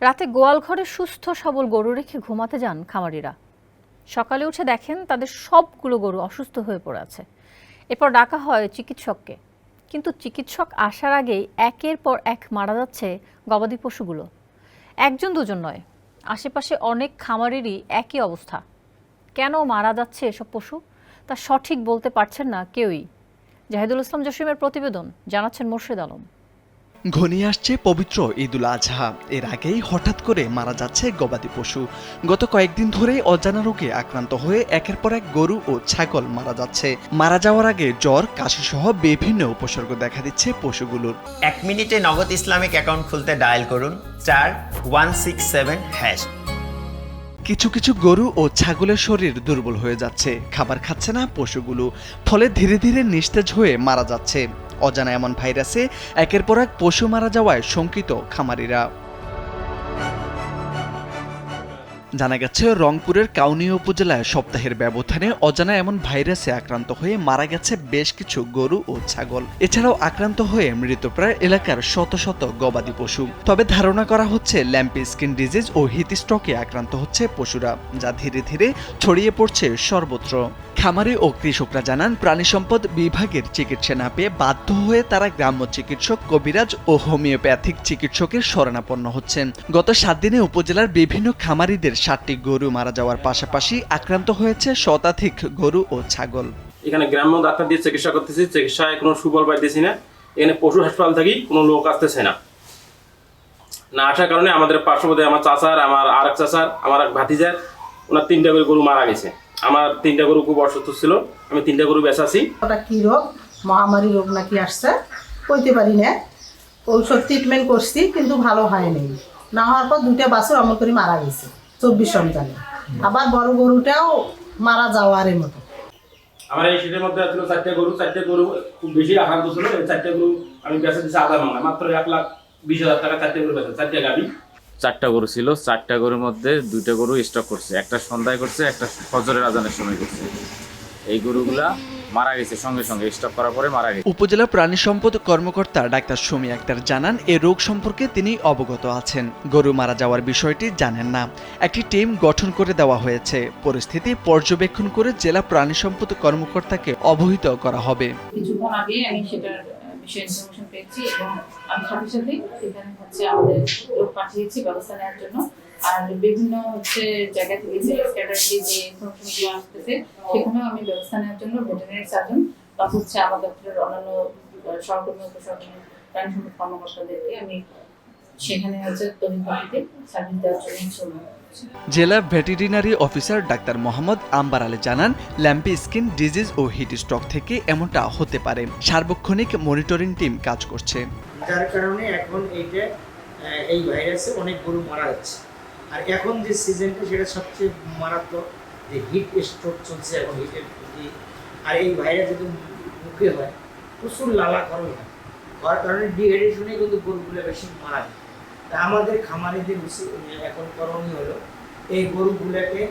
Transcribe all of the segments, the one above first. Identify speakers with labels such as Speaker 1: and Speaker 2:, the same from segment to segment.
Speaker 1: রাতে গোয়াল ঘরে সুস্থ সবল গরু রেখে ঘুমাতে যান খামারিরা। সকালে উঠে দেখেন তাদের সবগুলো গরু অসুস্থ হয়ে পড়ে আছে। এরপর ডাকা হয় চিকিৎসককে। কিন্তু চিকিৎসক আসার আগেই একের পর এক মারা যাচ্ছে গবাদি পশুগুলো। একজন দুজন নয়, আশেপাশে অনেক খামারেরই একই অবস্থা। কেন মারা যাচ্ছে এসব পশু? তা সঠিক বলতে পারছেন না কেউই। জাহিদুল ইসলাম জসিমের প্রতিবেদন, জানাচ্ছেন মোর্শেদ আলম।
Speaker 2: ঘনিয়ে আসছে পবিত্র ঈদুল আজহা। এর আগেই হঠাৎ করে মারা যাচ্ছে গবাদি পশু। গত কয়েকদিন ধরেই অজানা রোগে আক্রান্ত হয়ে একের পর এক গরু ও ছাগল মারা যাচ্ছে। মারা যাওয়ার আগে জ্বর কাশি সহ বিভিন্ন উপসর্গ দেখা দিচ্ছে পশুগুলোর।
Speaker 3: এক মিনিটে নগদ ইসলামিক অ্যাকাউন্ট খুলতে ডায়াল করুন, চার, ওয়ান সিক্স সেভেন, হ্যাশ।
Speaker 2: কিছু কিছু গরু ও ছাগলের শরীর দুর্বল হয়ে যাচ্ছে। খাবার খাচ্ছে না পশুগুলো। ফলে ধীরে ধীরে নিস্তেজ হয়ে মারা যাচ্ছে। অজানা এমন ভাইরাসে একের পর এক পশু মারা যাওয়ায় শঙ্কিত খামারিরা। জানা গেছে, রংপুরের কাউনিয়া উপজেলায় সপ্তাহের ব্যবধানে অজানা এমন ভাইরাসে আক্রান্ত হয়ে মারা গেছে বেশ কিছু গরু ও ছাগল। এছাড়াও আক্রান্ত হয়ে মৃতপ্রায় এলাকার শত শত গবাদি পশু। তবে ধারণা করা হচ্ছে, ল্যাম্পি স্কিন ডিজিজ ও হিটস্ট্রোকে আক্রান্ত হচ্ছে পশুরা, যা ধীরে ধীরে ছড়িয়ে পড়ছে সর্বত্র। খামারি ও কৃষকরা জানান, প্রাণী সম্পদ বিভাগের চিকিৎসা না পেয়ে বাধ্য হয়ে তারা গ্রাম্য চিকিৎসক কবিরাজ ও হোমিওপ্যাথিক চিকিৎসকের শরণাপন্ন হচ্ছেন। গত সাত দিনে উপজেলার বিভিন্ন খামারিদের ষাটটি গরু মারা যাওয়ার পাশাপাশি আক্রান্ত হয়েছে শতাধিক গরু ও ছাগল।
Speaker 4: এখানে গ্রাম্য ডাক্তার দিয়ে চিকিৎসা করতেছি, চিকিৎসায় কোনো সুফল পাইতেছি না। এখানে পশু হাসপাতাল থেকেই কোনো লোক আসতেছে না। না আসার কারণে আমাদের পার্শ্ববর্তী আমার চাচার, আমার আর এক চাচার, আমার এক ভাতিজার, ওনার তিনটা করে গরু মারা গেছে। আমার তিনটা গরু খুব অসুস্থ ছিল আমি তিনটা গরু বেচাছি
Speaker 5: ওটা কী রোগ? মহামারী রোগ নাকি আসছে? কইতে পারি না। ঔষধ ট্রিটমেন্ট করছি কিন্তু ভালো হয়নি না হওয়ার পর দুইটা বাছুর অমন করে মারা গেছে চব্বিশ সন্তানে আবার বড় গরুটাও মারা যাওয়ারের মতো।
Speaker 4: আমার এই শীতের মধ্যে ছিল চারটে গরু চারটে গরু খুব বেশি আক্রান্ত ছিল চারটে গরু আমি বেচা দিচ্ছি আধা মামলা মাত্র এক লাখ বিশ হাজার টাকা চারটে গরু বেচা চারটে গাড়ি
Speaker 6: চারটা গরু ছিল চারটা গরুর মধ্যে দুইটা গরু স্টক করছে। একটা সন্ধ্যায় করছে একটা ফজরের আজানের সময় করছে। এই গরুগুলা মারা গেছে সঙ্গে সঙ্গে স্টক করার পরে মারা গেছে।
Speaker 2: উপজেলা প্রাণী সম্পদ কর্মকর্তা ডাক্তার সুমি আক্তার জানান এ রোগ সম্পর্কে তিনি অবগত আছেন। গরু মারা যাওয়ার বিষয়টি জানেন না। একটি টিম গঠন করে দেওয়া হয়েছে। পরিস্থিতি পর্যবেক্ষণ করে জেলা প্রাণী সম্পদ কর্মকর্তাকে অবহিত করা হবে।
Speaker 7: কিছুক্ষণ আগে আমি সেটার আহ, বিষয়ে ইনফরমেশন পেয়েছি এবং আমি সাথে সাথে সেখানে হচ্ছে আমাদের লোক পাঠিয়েছি, ব্যবস্থা নেওয়ার জন্য। আর বিভিন্ন হচ্ছে জায়গা থেকে যে স্ক্যাটারলি যে ইনফরমেশনগুলো আসতেছে, সেখানেও আমি ব্যবস্থা নেওয়ার জন্য ভেটেরিনারি সার্জন বা হচ্ছে আমার দপ্তরের অন্যান্য সহকর্মী, উপসহকর্মী প্রাণী সম্পদ কর্মকর্তাদেরকে আমি সেখানে হচ্ছে তদন্ত দিতে সার্ভিস দেওয়ার জন্য
Speaker 2: জেলা veterinary officer doctor Mohammad Ambar Ali জানান, ল্যাম্পি স্কিন ডিজিজ ও হিট স্ট্রোক থেকে এমনটা হতে পারে। সার্বক্ষণিক মনিটরিং টিম কাজ করছে।
Speaker 8: যার কারণে এখন এইটা এই ভাইরাসে অনেক গরু মারা যাচ্ছে। আর এখন যে সিজনটা, সেটা সবচেয়ে মারাত্মক যে হিট স্ট্রোক চলছে এখন হিটের আর এই ভাইরাস যদি মুখে হয়, প্রচুর লালা লালাকরণ হয়। হওয়ার কারণে ডিহাইড্রেশনে কিন্তু গরুগুলো বেশি মারা যায়। আমাদের খামারিদের এখন করণীয় হলো এই গরুগুলোকে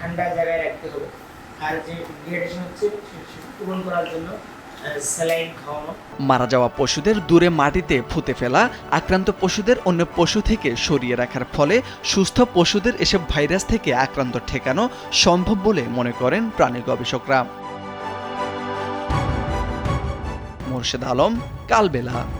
Speaker 8: ঠান্ডা জায়গায় রাখতে হবে। আর যে ডিহাইড্রেশন হচ্ছে পূরণ করার জন্য
Speaker 2: মারা যাওয়া পশুদের দূরে মাটিতে পুঁতে ফেলা, আক্রান্ত পশুদের অন্য পশু থেকে সরিয়ে রাখার ফলে সুস্থ পশুদের এসব ভাইরাস থেকে আক্রান্ত ঠেকানো সম্ভব বলে মনে করেন প্রাণী গবেষকরা। মোর্শেদ আলম, কালবেলা।